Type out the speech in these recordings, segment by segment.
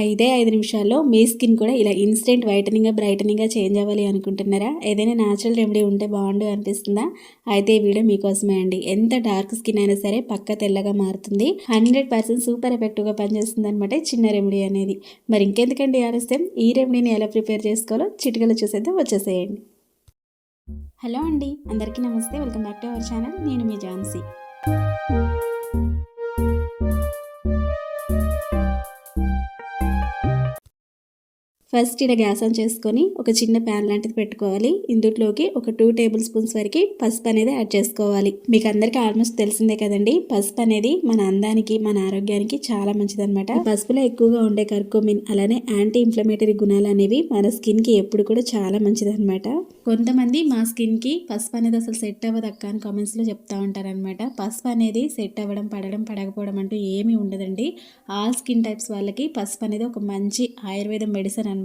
ఐదే ఐదు నిమిషాల్లో మీ స్కిన్ కూడా ఇలా ఇన్స్టెంట్ వైటనింగ్గా బ్రైటనింగ్గా చేంజ్ అవ్వాలి అనుకుంటున్నారా? ఏదైనా న్యాచురల్ రెమెడీ ఉంటే బాగుండు అనిపిస్తుందా? అయితే ఈ వీడియో మీకోసమే అండి. ఎంత డార్క్ స్కిన్ అయినా సరే పక్క తెల్లగా మారుతుంది. హండ్రెడ్ పర్సెంట్ సూపర్ ఎఫెక్టివ్గా పనిచేస్తుంది అనమాట చిన్న రెమెడీ అనేది. మరి ఇంకెందుకండి ఆలస్యం? ఈ రెమెడీని ఎలా ప్రిపేర్ చేసుకోవాలో చిటికలు చూసేద్దాం. వచ్చేసేయండి. హలో అండి. అందరికీ నమస్తే. Welcome back to our channel నేను మీ ఝాన్సీ. ఫస్ట్ ఇలా గ్యాస్ ఆన్ చేసుకొని ఒక చిన్న ప్యాన్ లాంటిది పెట్టుకోవాలి. ఇందులోకి ఒక టూ టేబుల్ స్పూన్స్ వరకు పసుపు అనేది యాడ్ చేసుకోవాలి. మీకు అందరికీ ఆల్మోస్ట్ తెలిసిందే కదండి పసుపు అనేది మన అందానికి మన ఆరోగ్యానికి చాలా మంచిదనమాట పసుపులో ఎక్కువగా ఉండే కర్కోమిన్ అలానే యాంటీ ఇన్ఫ్లమేటరీ గుణాలు అనేవి మన స్కిన్కి ఎప్పుడు కూడా చాలా మంచిదనమాట కొంతమంది మా స్కిన్కి పసుపు అనేది అసలు సెట్ అవ్వదు అక్క అని కామెంట్స్లో చెప్తా ఉంటారనమాట పసుపు అనేది సెట్ అవ్వడం పడడం పడకపోవడం అంటూ ఏమీ ఉండదండి. ఆల్ స్కిన్ టైప్స్ వాళ్ళకి పసుపు అనేది ఒక మంచి ఆయుర్వేదం మెడిసిన్ అనమాట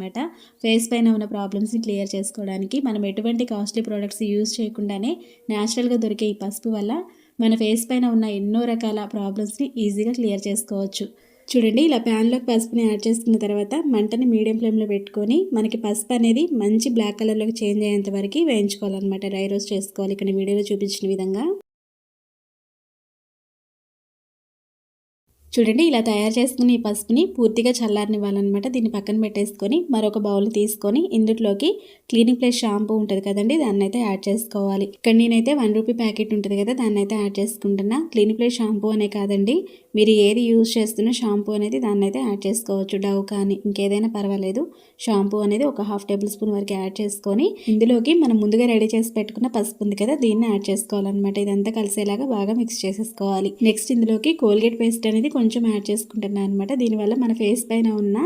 ఫేస్ పైన ఉన్న ప్రాబ్లమ్స్ని క్లియర్ చేసుకోవడానికి మనం ఎటువంటి కాస్ట్లీ ప్రోడక్ట్స్ యూజ్ చేయకుండానే న్యాచురల్గా దొరికే ఈ పసుపు వల్ల మన ఫేస్ పైన ఉన్న ఎన్నో రకాల ప్రాబ్లమ్స్ని ఈజీగా క్లియర్ చేసుకోవచ్చు. చూడండి ఇలా ప్యాన్లోకి పసుపుని యాడ్ చేసుకున్న తర్వాత మంటని మీడియం ఫ్లేమ్లో పెట్టుకొని మనకి పసుపు అనేది మంచి బ్లాక్ కలర్లోకి చేంజ్ అయ్యేంత వరకు వేయించుకోవాలన్నమాట. డ్రై రోస్ట్ చేసుకోవాలి. ఇక్కడ వీడియోలో చూపించిన విధంగా. చూడండి ఇలా తయారు చేసుకుని ఈ పసుపుని పూర్తిగా చల్లారనివ్వాలన్నమాట. దీన్ని పక్కన పెట్టేసుకొని మరొక బౌల్ తీసుకొని ఇందులోకి క్లీనింగ్ ప్లేస్ షాంపూ ఉంటుంది కదండి దాన్ని అయితే యాడ్ చేసుకోవాలి. ఇక్కడ నేనైతే వన్ రూపీ ప్యాకెట్ ఉంటుంది కదా దాన్ని అయితే యాడ్ చేసుకుంటున్నా. క్లీనింగ్ ప్లేస్ షాంపూ అనే కాదండి మీరు ఏది యూజ్ చేస్తున్న షాంపూ అనేది దాన్ని అయితే యాడ్ చేసుకోవచ్చు. డవ్ కానీ ఇంకేదైనా పర్వాలేదు. షాంపూ అనేది ఒక హాఫ్ టేబుల్ స్పూన్ వరకు యాడ్ చేసుకొని ఇందులోకి మనం ముందుగా రెడీ చేసి పెట్టుకున్న పసుపు ఉంది కదా దీన్ని యాడ్ చేసుకోవాలన్నమాట. ఇదంతా కలిసేలాగా బాగా మిక్స్ చేసేసుకోవాలి. నెక్స్ట్ ఇందులోకి కోల్గేట్ పేస్ట్ అనేది కొంచెం కొంచెం యాడ్ చేసుకుంటున్నాను అనమాట దీనివల్ల మన ఫేస్ పైన ఉన్న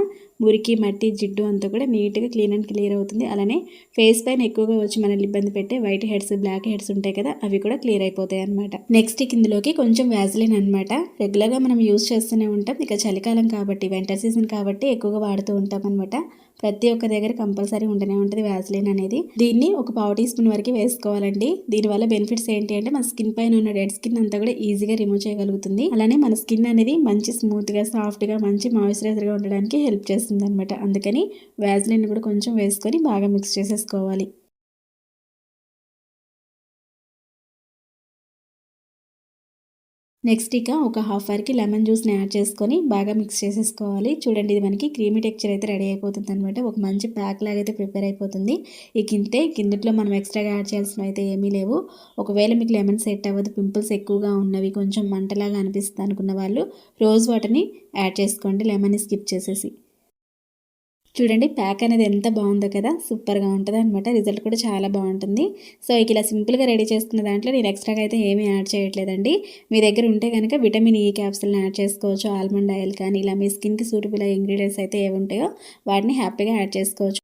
మురికి మట్టి జిడ్డు అంతా కూడా నీట్గా క్లీన్ అండ్ క్లియర్ అవుతుంది. అలానే ఫేస్ పైన ఎక్కువగా వచ్చి మనల్ని ఇబ్బంది పెట్టే వైట్ హెడ్స్ బ్లాక్ హెడ్స్ ఉంటాయి కదా అవి కూడా క్లియర్ అయిపోతాయి అనమాట నెక్స్ట్ ఇందులోకి కొంచెం వ్యాజిలిన్ అనమాట రెగ్యులర్గా మనం యూస్ చేస్తూనే ఉంటాం. ఇక చలికాలం కాబట్టి వింటర్ సీజన్ కాబట్టి ఎక్కువగా వాడుతూ ఉంటాం అనమాట ప్రతి ఒక్క దగ్గర కంపల్సరీ ఉండనే ఉంటుంది వ్యాజ్లిన్ అనేది. దీన్ని ఒక పావు టీ స్పూన్ వరకు వేసుకోవాలండి. దీనివల్ల బెనిఫిట్స్ ఏంటి అంటే మన స్కిన్ పైన ఉన్న డెడ్ స్కిన్ అంతా కూడా ఈజీగా రిమూవ్ చేయగలుగుతుంది. అలానే మన స్కిన్ అనేది మంచి స్మూత్గా సాఫ్ట్గా మంచి మాయిశ్చరైజర్గా ఉండడానికి హెల్ప్ చేస్తుంది. అనమాట అందుకని వ్యాజ్లిన్ కూడా కొంచెం వేసుకొని బాగా మిక్స్ చేసేసుకోవాలి. నెక్స్ట్ ఇక ఒక హాఫ్ అవర్కి లెమన్ జ్యూస్ని యాడ్ చేసుకొని బాగా మిక్స్ చేసేసుకోవాలి. చూడండి ఇది మనకి క్రీమీ టెక్చర్ అయితే రెడీ అయిపోతుంది అనమాట ఒక మంచి ప్యాక్ లాగా అయితే ప్రిపేర్ అయిపోతుంది ఈ కింతే కిందట్లో మనం ఎక్స్ట్రాగా యాడ్ చేయాల్సినవి అయితే ఏమీ లేవు. ఒకవేళ మీకు లెమన్ సెట్ అవ్వదు పింపుల్స్ ఎక్కువగా ఉన్నవి కొంచెం మంటలాగా అనిపిస్తుంది అనుకున్న వాళ్ళు రోజ్ వాటర్ని యాడ్ చేసుకోండి. లెమన్ని స్కిప్ చేసేసి. చూడండి ప్యాక్ అనేది ఎంత బాగుందో కదా. సూపర్గా ఉంటుంది అనమాట రిజల్ట్ కూడా చాలా బాగుంటుంది. సో ఇక ఇలా సింపుల్గా రెడీ చేసుకున్న దాంట్లో నేను ఎక్స్ట్రాగా అయితే ఏమీ యాడ్ చేయట్లేదండి. మీ దగ్గర ఉంటే కనుక విటమిన్ ఈ క్యాప్సిల్ని యాడ్ చేసుకోవచ్చు. ఆల్మండ్ ఆయిల్ కానీ ఇలా మీ స్కిన్కి సూటబుల్ ఇంగ్రీడియంట్స్ అయితే ఏమి ఉంటాయో వాటిని హ్యాపీగా యాడ్ చేసుకోవచ్చు.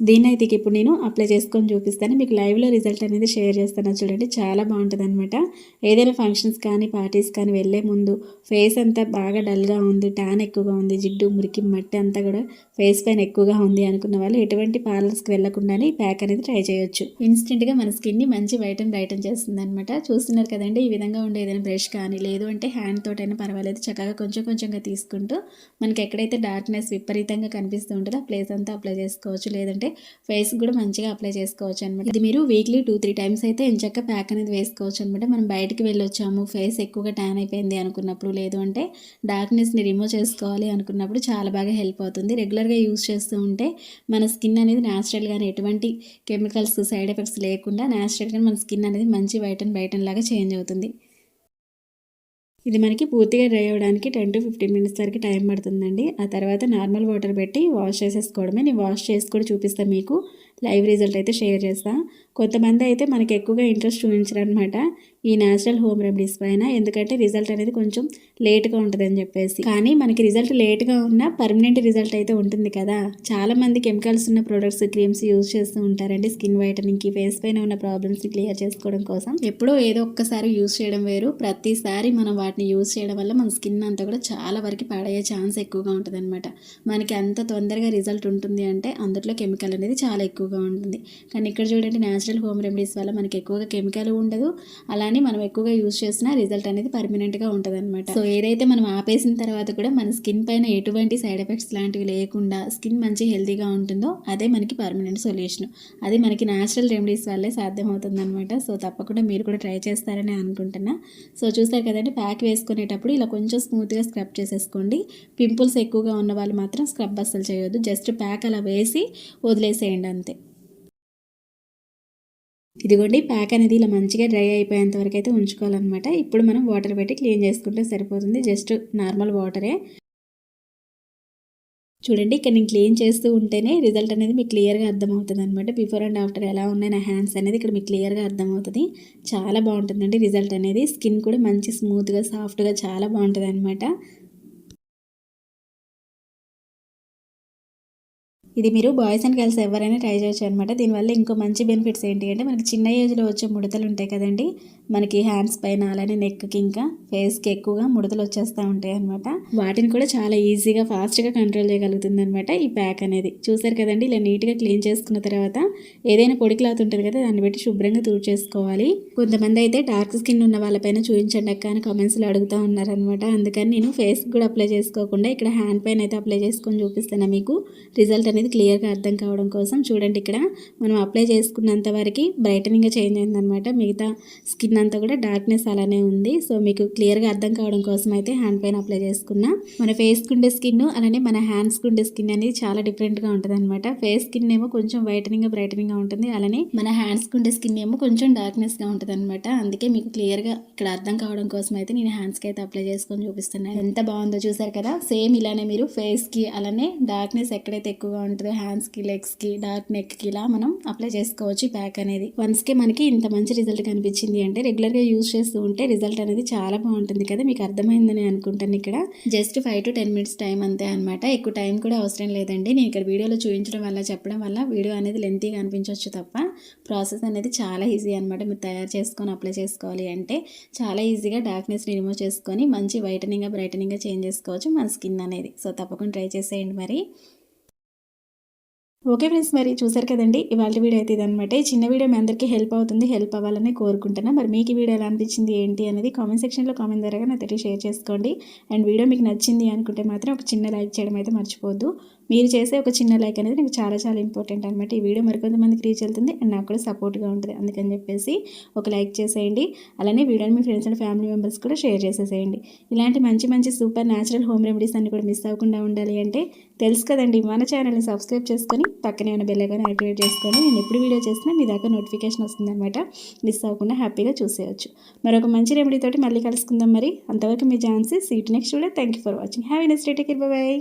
దీన్ని అయితే ఇప్పుడు నేను అప్లై చేసుకొని చూపిస్తాను. మీకు లైవ్లో రిజల్ట్ అనేది షేర్ చేస్తాను. చూడండి చాలా బాగుంటుంది అనమాట ఏదైనా ఫంక్షన్స్ కానీ పార్టీస్ కానీ వెళ్ళే ముందు ఫేస్ అంతా బాగా డల్గా ఉంది ట్యాన్ ఎక్కువగా ఉంది జిడ్డు మురికి మట్టి అంతా కూడా ఫేస్ పైన ఎక్కువగా ఉంది అనుకున్న వాళ్ళు ఎటువంటి పార్లర్స్కి వెళ్ళకుండానే ప్యాక్ అనేది ట్రై చేయొచ్చు. ఇన్స్టెంట్గా మన స్కిన్ని మంచి వైటమ్ అండ్ బ్రైటన్ చేస్తుంది అనమాట చూస్తున్నారు కదండి ఈ విధంగా ఉండే ఏదైనా బ్రష్ కానీ లేదు అంటే హ్యాండ్ తోటైనా పర్వాలేదు. చక్కగా కొంచెం కొంచెంగా తీసుకుంటూ మనకి ఎక్కడైతే డార్క్నెస్ విపరీతంగా కనిపిస్తూ ఉంటుందో ఆ ప్లేస్ అంతా అప్లై చేసుకోవచ్చు. లేదంటే అయితే ఫేస్ కూడా మంచిగా అప్లై చేసుకోవచ్చు అనమాట ఇది మీరు వీక్లీ టూ త్రీ టైమ్స్ అయితే ఎంచక్క ప్యాక్ అనేది వేసుకోవచ్చు అనమాట మనం బయటకు వెళ్ళొచ్చాము ఫేస్ ఎక్కువగా ట్యాన్ అయిపోయింది అనుకున్నప్పుడు లేదు అంటే డార్క్నెస్ని రిమూవ్ చేసుకోవాలి అనుకున్నప్పుడు చాలా బాగా హెల్ప్ అవుతుంది. రెగ్యులర్గా యూస్ చేస్తూ ఉంటే మన స్కిన్ అనేది న్యాచురల్గానే ఎటువంటి కెమికల్స్ సైడ్ ఎఫెక్ట్స్ లేకుండా న్యాచురల్గా మన స్కిన్ అనేది మంచి వైట్ అండ్ లాగా చేంజ్ అవుతుంది. ఇది మనకి పూర్తిగా డ్రై అవ్వడానికి టెన్ టు ఫిఫ్టీన్ మినిట్స్ వరకు టైం పడుతుందండి. ఆ తర్వాత నార్మల్ వాటర్ పెట్టి వాష్ చేసేసుకోవడమే. నేను వాష్ చేసి కూడా చూపిస్తాను మీకు. లైవ్ రిజల్ట్ అయితే షేర్ చేస్తాను కొంతమంది అయితే మనకి ఎక్కువగా ఇంట్రెస్ట్ చూపించారనమాట ఈ న్యాచురల్ హోమ్ రెమెడీస్ పైన ఎందుకంటే రిజల్ట్ అనేది కొంచెం లేట్గా ఉంటుందని చెప్పేసి. కానీ మనకి రిజల్ట్ లేట్గా ఉన్న పర్మనెంట్ రిజల్ట్ అయితే ఉంటుంది కదా. చాలా మంది కెమికల్స్ ఉన్న ప్రొడక్ట్స్ క్రీమ్స్ యూజ్ చేస్తూ ఉంటారండి. స్కిన్ వైటనింగ్కి ఫేస్ పైన ఉన్న ప్రాబ్లమ్స్ని క్లియర్ చేసుకోవడం కోసం. ఎప్పుడో ఏదో ఒక్కసారి యూజ్ చేయడం వేరు. ప్రతిసారి మనం వాటిని యూజ్ చేయడం వల్ల మన స్కిన్ అంతా కూడా చాలా వరకు పాడయ్యే ఛాన్స్ ఎక్కువగా ఉంటుంది మనకి అంత తొందరగా రిజల్ట్ ఉంటుంది అంటే అందులో కెమికల్ అనేది చాలా ఎక్కువ ఎక్కువగా ఉంటుంది. కానీ ఇక్కడ చూడండి న్యాచురల్ హోమ్ రెమెడీస్ వల్ల మనకి ఎక్కువగా కెమికల్ ఉండదు. అలానే మనం ఎక్కువగా యూజ్ చేసిన రిజల్ట్ అనేది పర్మనెంట్గా ఉంటుంది అనమాట సో ఏదైతే మనం ఆపేసిన తర్వాత కూడా మన స్కిన్ పైన ఎటువంటి సైడ్ ఎఫెక్ట్స్ లాంటివి లేకుండా స్కిన్ మంచి హెల్తీగా ఉంటుందో అదే మనకి పర్మనెంట్ సొల్యూషన్ అది మనకి న్యాచురల్ రెమెడీస్ వల్లే సాధ్యమవుతుంది అనమాట సో తప్పకుండా మీరు కూడా ట్రై చేస్తారని అనుకుంటున్నా. సో చూస్తారు కదండి ప్యాక్ వేసుకునేటప్పుడు ఇలా కొంచెం స్మూత్గా స్క్రబ్ చేసేసుకోండి. పింపుల్స్ ఎక్కువగా ఉన్న వాళ్ళు మాత్రం స్క్రబ్ అస్సలు చేయొద్దు. జస్ట్ ప్యాక్ అలా వేసి వదిలేసేయండి అంతే. ఇదిగోండి ప్యాక్ అనేది ఇలా మంచిగా డ్రై అయిపోయేంత వరకు అయితే ఉంచుకోవాలన్నమాట. ఇప్పుడు మనం వాటర్ పెట్టి క్లీన్ చేసుకుంటే సరిపోతుంది. జస్ట్ నార్మల్ వాటరే. చూడండి ఇక్కడ నేను క్లీన్ చేస్తూ ఉంటేనే రిజల్ట్ అనేది మీకు క్లియర్గా అర్థమవుతుంది అనమాట బిఫోర్ అండ్ ఆఫ్టర్ ఎలా ఉన్నాయి నా హ్యాండ్స్ అనేది ఇక్కడ మీకు క్లియర్గా అర్థమవుతుంది. చాలా బాగుంటుందండి రిజల్ట్ అనేది. స్కిన్ కూడా మంచి స్మూత్గా సాఫ్ట్గా చాలా బాగుంటుంది అనమాట ఇది మీరు బాయ్స్ అండ్ గర్ల్స్ ఎవరైనా ట్రై చేయొచ్చు అనమాట దీనివల్ల ఇంకో మంచి బెనిఫిట్స్ ఏంటి అంటే మనకి చిన్న ఏజ్లో వచ్చే ముడతలు ఉంటాయి కదండి. మనకి హ్యాండ్స్ పైన అలానే నెక్కి ఇంకా ఫేస్కి ఎక్కువగా ముడతలు వచ్చేస్తూ ఉంటాయి అనమాట వాటిని కూడా చాలా ఈజీగా ఫాస్ట్గా కంట్రోల్ చేయగలుగుతుంది అనమాట ఈ ప్యాక్ అనేది. చూసారు కదండి ఇలా నీట్గా క్లీన్ చేసుకున్న తర్వాత ఏదైనా పొడి క్లాత్ ఉంటుంది కదా దాన్ని బట్టి శుభ్రంగా చేసుకోవాలి. కొంతమంది అయితే డార్క్ స్కిన్ ఉన్న వాళ్ళపైన చూపించండి అక్క అని కామెంట్స్లో అడుగుతూ ఉన్నారనమాట అందుకని నేను ఫేస్ కూడా అప్లై చేసుకోకుండా ఇక్కడ హ్యాండ్ పైన అయితే అప్లై చేసుకొని చూపిస్తాను మీకు. రిజల్ట్ అనేది క్లియర్గా అర్థం కావడం కోసం చూడండి ఇక్కడ మనం అప్లై చేసుకున్నంత వరకు బ్రైటనింగ్గా చేంజ్ అయిందనమాట మిగతా స్కిన్ అంతా కూడా డార్క్నెస్ అలానే ఉంది. సో మీకు క్లియర్గా అర్థం కావడం కోసం అయితే హ్యాండ్ పైన అప్లై చేసుకున్నా. మన ఫేస్కి ఉండే స్కిన్ అలానే మన హ్యాండ్స్కి ఉండే స్కిన్ అనేది చాలా డిఫరెంట్గా ఉంటుంది అనమాట ఫేస్ స్కిన్ ఏమో కొంచెం వైటనింగ్ బ్రైటనింగ్గా ఉంటుంది. అలానే మన హ్యాండ్స్కి ఉండే స్కిన్ ఏమో కొంచెం డార్క్నెస్గా ఉంటుంది అనమాట అందుకే మీకు క్లియర్గా ఇక్కడ అర్థం కావడం కోసం అయితే నేను హ్యాండ్స్కి అయితే అప్లై చేసుకొని చూపిస్తున్నాను ఎంత బాగుందో చూసారు కదా? సేమ్ ఇలానే మీరు ఫేస్కి అలానే డార్క్నెస్ ఎక్కడైతే ఎక్కువగా ఉంటుంది. హ్యాండ్స్కి లెగ్స్కి డార్క్ నెక్కి ఇలా మనం అప్లై చేసుకోవచ్చు ప్యాక్ అనేది. వన్స్కి మనకి ఇంత మంచి రిజల్ట్ కనిపించింది అంటే రెగ్యులర్గా యూజ్ చేస్తూ ఉంటే రిజల్ట్ అనేది చాలా బాగుంటుంది కదా. మీకు అర్థమైందని అనుకుంటాను ఇక్కడ. Just five to ten minutes time అంతే అనమాట ఎక్కువ టైం కూడా అవసరం లేదండి. నేను ఇక్కడ వీడియోలో చూపించడం వల్ల చెప్పడం వల్ల వీడియో అనేది లెంతీగా అనిపించవచ్చు తప్ప ప్రాసెస్ అనేది చాలా ఈజీ అనమాట మీరు తయారు చేసుకొని అప్లై చేసుకోవాలి అంటే చాలా ఈజీగా డార్క్నెస్ని రిమూవ్ చేసుకొని మంచి వైటనింగ్గా బ్రైటనింగ్గా చేంజ్ చేసుకోవచ్చు మన స్కిన్ అనేది. సో తప్పకుండా ట్రై చేసేయండి మరి. ఓకే ఫ్రెండ్స్ మరి చూసారు కదండి? ఇవాళ వీడియో అయితే ఇదనమాట ఈ చిన్న వీడియో మీ అందరికీ హెల్ప్ అవుతుంది హెల్ప్ అవ్వాలని కోరుకుంటున్నా. మరి మీకు వీడియో ఎలా అనిపించింది ఏంటి అనేది కామెంట్ సెక్షన్లో కామెంట్ ద్వారా నాతో షేర్ చేసుకోండి అండ్ వీడియో మీకు నచ్చింది అనుకుంటే మాత్రం ఒక చిన్న లైక్ చేయడం అయితే మర్చిపోద్దు మీరు చేసే ఒక చిన్న లైక్ అనేది నాకు చాలా చాలా ఇంపార్టెంట్ అనమాట ఈ వీడియో మరికొంతమందికి రీచ్ వెళ్తుంది అండ్ నాకు కూడా సపోర్ట్గా ఉంటుంది. అందుకని చెప్పేసి ఒక లైక్ చేసేయండి. అలానే వీడియోని మీ ఫ్రెండ్స్ అండ్ ఫ్యామిలీ మెంబర్స్ కూడా షేర్ చేసేసేయండి. ఇలాంటి మంచి మంచి సూపర్ న్యాచురల్ హోమ్ రెమెడీస్ అన్ని కూడా మిస్ అవ్వకుండా ఉండాలి అంటే తెలుసు కదండి మన ఛానల్ని సబ్స్క్రైబ్ చేసుకొని పక్కనే ఉన్న బెల్లగానే యాక్టివేట్ చేసుకొని నేను ఎప్పుడు వీడియో చేసినా మీ దాకా నోటిఫికేషన్ వస్తుందన్నమాట. మిస్ అవ్వకుండా హ్యాపీగా చూసేయచ్చు. మరొక మంచి రెమెడీతోటి మళ్ళీ కలుసుకుందాం మరి. అంతవరకు మీ Jhansi see at next video. Thank you for watching. Have next day. Take bye